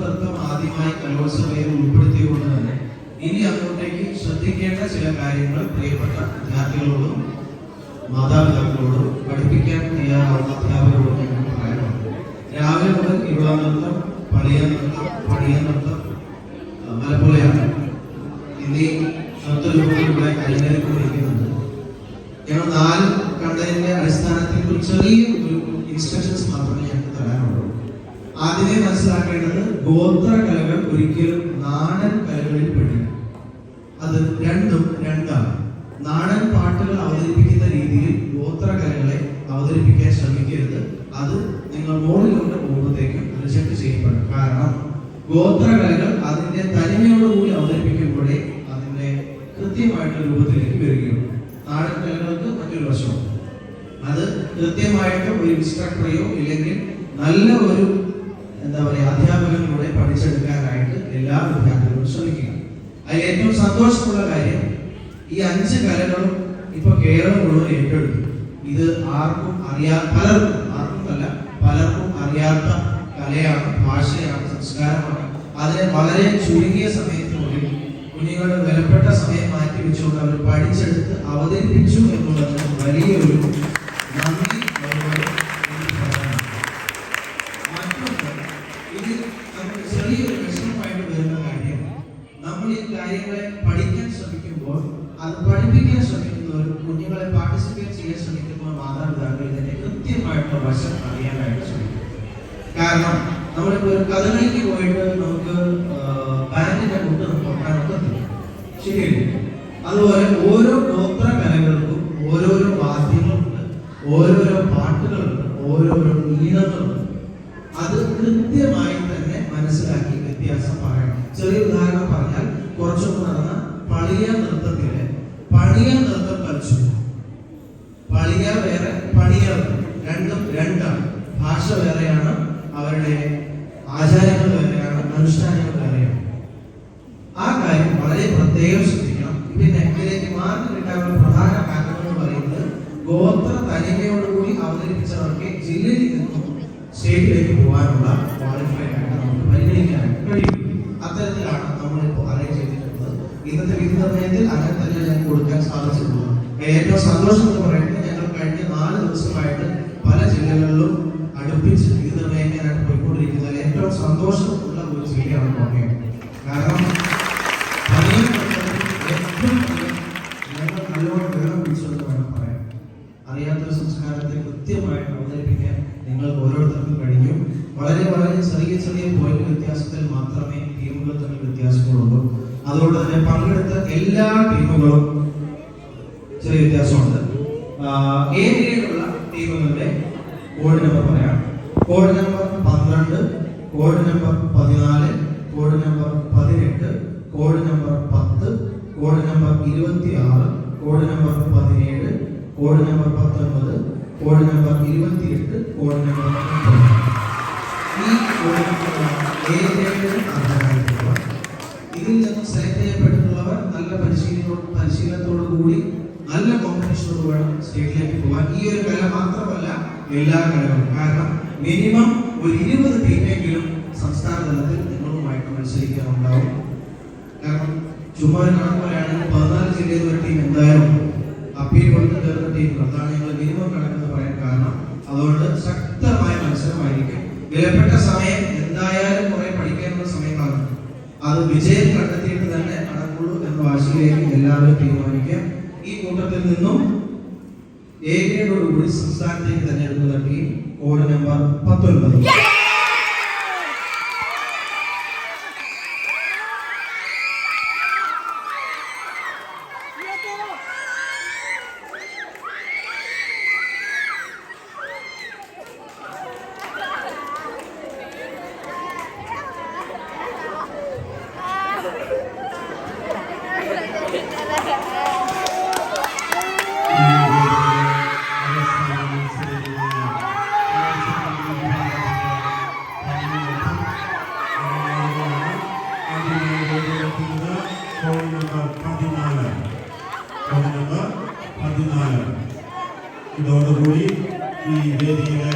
നൃത്തം ആദ്യമായി കലോത്സവയിൽ ഉൾപ്പെടുത്തിയുകൊണ്ട് തന്നെ ഇനി അങ്ങോട്ടേക്ക് ശ്രദ്ധിക്കേണ്ട ചില കാര്യങ്ങൾ പ്രിയപ്പെട്ട വിദ്യാർത്ഥികളോടും മാതാപിതാക്കളോടും പഠിപ്പിക്കാൻ തയ്യാറാവുന്ന അധ്യാപകരോടും ഞങ്ങൾ പറയാനുണ്ട്. രാവിലെ മുതൽ യുവ നൃത്തം പളിയ നൃത്തം പണിയ നൃത്തം ആ, മലപ്പുറയാണ് നൃത്തരൂപങ്ങളുടെ അരങ്ങേറിക്കൊണ്ടിരിക്കുന്നുണ്ട്. ഞങ്ങൾ നാല് കണ്ടതിന്റെ അടിസ്ഥാനത്തിൽ ഒരു ചെറിയ ഒരു ഇൻസ്ട്രക്ഷൻസ് മാത്രമേ ഞങ്ങൾക്ക് തരാനുള്ളൂ. ആദ്യമേ മനസ്സിലാക്കേണ്ടത് ഗോത്ര കലകൾ ഒരിക്കലും നാടൻ കലകളിൽ പെട്ടില്ല അത് രണ്ടും രണ്ടാണ്. നാടൻ പാട്ടുകൾ അവതരിപ്പിക്കുന്ന രീതിയിൽ ഗോത്ര കലകളെ അവതരിപ്പിക്കാൻ ശ്രമിക്കരുത്. അത് നിങ്ങൾ മുകളിലോട്ട് പോകുമ്പോഴത്തേക്കും റിജക്ട് ചെയ്യപ്പെടും. കാരണം ഗോത്ര കലകൾ അതിന്റെ തനിമയോടുകൂടി അവതരിപ്പിക്കുമ്പോഴേ അതിന്റെ കൃത്യമായിട്ടുള്ള രൂപത്തിലേക്ക് വരികയുള്ളൂ. നാടൻ കലകൾക്ക് മറ്റൊരു വശമാണ് അത് കൃത്യമായിട്ട് ഒരു ഇൻസ്ട്രക്ടറെയോ ഇല്ലെങ്കിൽ നല്ല ഒരു എന്താ പറയുക അധ്യാപകനിലൂടെ പഠിച്ചെടുക്കാനായിട്ട് എല്ലാ വിദ്യാർത്ഥികളും ശ്രമിക്കുക അതിൽ ഏറ്റവും സന്തോഷമുള്ള കാര്യം ഈ അഞ്ച് കലകളും ഇപ്പൊ കേരളം മുഴുവൻ ഏറ്റെടുത്തു. ഇത് ആർക്കും അറിയാ പലർക്കും ആർക്കും അല്ല പലർക്കും അറിയാത്ത കലയാണ് ഭാഷയാണ് സംസ്കാരമാണ്. അതിനെ വളരെ ചുരുങ്ങിയ സമയത്തിനുള്ളിൽ കുഞ്ഞുങ്ങളുടെ വിലപ്പെട്ട സമയം മാറ്റി വെച്ചുകൊണ്ട് അവർ പഠിച്ചെടുത്ത് അവതരിപ്പിച്ചു എന്നുള്ളത് വലിയൊരു നന്ദി. ഇത് നമുക്ക് ചെറിയൊരു വിഷമമായിട്ട് വരുന്ന കാര്യം നമ്മൾ ഈ കാര്യങ്ങളെ പഠിക്കാൻ ശ്രമിക്കുമ്പോൾ അത് പഠിപ്പിക്കാൻ ശ്രമിക്കുന്നവർ കുഞ്ഞുങ്ങളെ പാർട്ടിസിപ്പേറ്റ് ചെയ്യാൻ ശ്രമിക്കുമ്പോൾ മാതാപിതാക്കൾ ഇതിന്റെ കൃത്യമായിട്ടുള്ള വശം അറിയാനായിട്ട് ശ്രമിക്കും. കാരണം നമ്മളിപ്പോ ഒരു കഥകളിക്ക് പോയിട്ട് നമുക്ക് ബാൻഡിന്റെ മുട്ട് ഒക്കത്തില്ല. ശരിയല്ലേ? അതുപോലെ ഓരോ ഗോത്ര കലകൾക്കും ഓരോരോ വാദ്യങ്ങളുണ്ട് ഓരോരോ പാട്ടുകളുണ്ട് ഓരോരോ ഈണങ്ങളുണ്ട് അത് കൃത്യമായി തന്നെ മനസ്സിലാക്കി വ്യത്യാസം പറയണം. ചെറിയ ഉദാഹരണം പറഞ്ഞാൽ കുറച്ചൊക്കെ നടന്ന പളിയ നൃത്തത്തിൽ പണിയ നൃത്തം കളിച്ചു. പളിയ വേറെ പണിയ രണ്ടും രണ്ടാണ്. ഭാഷ വേറെയാണ് അവരുടെ ആചാരങ്ങൾ വേറെയാണ് അനുഷ്ഠാനങ്ങൾ വേറെയാണ്. ആ കാര്യം വളരെ പ്രത്യേകം ശ്രദ്ധിക്കണം. പിന്നെ ഇതിലേക്ക് മാർക്ക് കിട്ടാനുള്ള പ്രധാന കാരണം എന്ന് പറയുന്നത് ഗോത്ര തനിമയോടുകൂടി അവതരിപ്പിച്ചവർക്ക് ജില്ലയിൽ നിന്നും സ്റ്റേറ്റിലേക്ക് പോകാനുള്ള ക്വാളിഫൈഡ് ആയിട്ട് നമുക്ക് പരിഗണിക്കാൻ കഴിയും. അത്തരത്തിലാണ് നമ്മളിപ്പോൾ അറേഞ്ച് ചെയ്തിട്ടുള്ളത്. ഇന്നത്തെ വിധി നിർണയത്തിൽ അങ്ങനെ തന്നെ ഞങ്ങൾക്ക് കൊടുക്കാൻ സാധിച്ചിട്ടുള്ളത്. ഏറ്റവും സന്തോഷം എന്ന് പറയുന്നത് ഞങ്ങൾ കഴിഞ്ഞ നാല് ദിവസമായിട്ട് പല ജില്ലകളിലും അടുപ്പിച്ച് വിധി നിർണയിക്കാനായിട്ട് പോയിക്കൊണ്ടിരിക്കുന്നത്. ഏറ്റവും സന്തോഷമുള്ള ഒരു ജില്ലയാണ് കോട്ടയം. കാരണം അറിയാത്തൊരു സംസ്കാരത്തെ കൃത്യമായിട്ട് അവതരിപ്പിക്കാൻ നിങ്ങൾക്ക് ഓരോരുത്തർക്കും കഴിഞ്ഞു. വളരെ വളരെ ചെറിയ ചെറിയ പോയിന്റ് വ്യത്യാസത്തിൽ മാത്രമേ ടീമുകൾ തമ്മിൽ വ്യത്യാസങ്ങളുള്ളൂ അതുകൊണ്ട് തന്നെ പങ്കെടുത്ത എല്ലാ ടീമുകളും ചെറിയ വ്യത്യാസമുണ്ട്. ഏരിയയിലുള്ള ടീമുകളുടെ കോഡ് നമ്പർ പറയാം. കോഡ് നമ്പർ പന്ത്രണ്ട് കോഡ് നമ്പർ പതിനാല് കോഡ് നമ്പർ പതിനെട്ട് കോഡ് നമ്പർ പത്ത് കോഡ് നമ്പർ ഇരുപത്തി ആറ് കോഡ് നമ്പർ പതിനേഴ് കോഡ് നമ്പർ പത്തൊൻപത് കോഡ് നമ്പർ ഇരുപത്തിയെട്ട് കോഡ് നമ്പർ ഈ ഇതിൽ നിന്നും സെലക്ട് ചെയ്യപ്പെട്ടിട്ടുള്ളവർ നല്ല പരിശീലനോ പരിശീലനത്തോടു കൂടി നല്ല കോമ്പറ്റീഷനോട് വേണം സ്റ്റേറ്റിലേക്ക് പോകാൻ. ഈ ഒരു കല മാത്രമല്ല എല്ലാ കലകളും. കാരണം മിനിമം ഒരു ഇരുപത് ടീമെങ്കിലും സംസ്ഥാന തലത്തിൽ നിങ്ങളുമായിട്ട് മത്സരിക്കാനുണ്ടാവും. കാരണം ചുമ്മാ പറയുകയാണെങ്കിൽ പതിനാല് ജില്ലയിൽ ഒരു ടീം എന്തായാലും അപ്പീൽ കൊടുത്ത് കയറുന്ന ടീം അതാണ് ഞങ്ങൾ മിനിമം കണക്കെന്ന് പറയാൻ കാരണം. അതുകൊണ്ട് ശക്തമായ മത്സരമായിരിക്കും. വിലപ്പെട്ട സമയം എന്തായാലും കുറെ പഠിക്കാനുള്ള സമയമാണ്. അത് വിജയം കണ്ടെത്തിയിട്ട് തന്നെ നടക്കുള്ളൂ എന്ന വാശിയിലേക്ക് എല്ലാവരും തീരുമാനിക്കാം ഈ കൂട്ടത്തിൽ നിന്നും ഏകയോടുകൂടി സംസ്ഥാനത്തേക്ക് തെരഞ്ഞെടുക്കുന്ന ടീം കോഡ് നമ്പർ പത്തൊൻപത്. ഇതോടുകൂടി ഈ വേദിയിലെ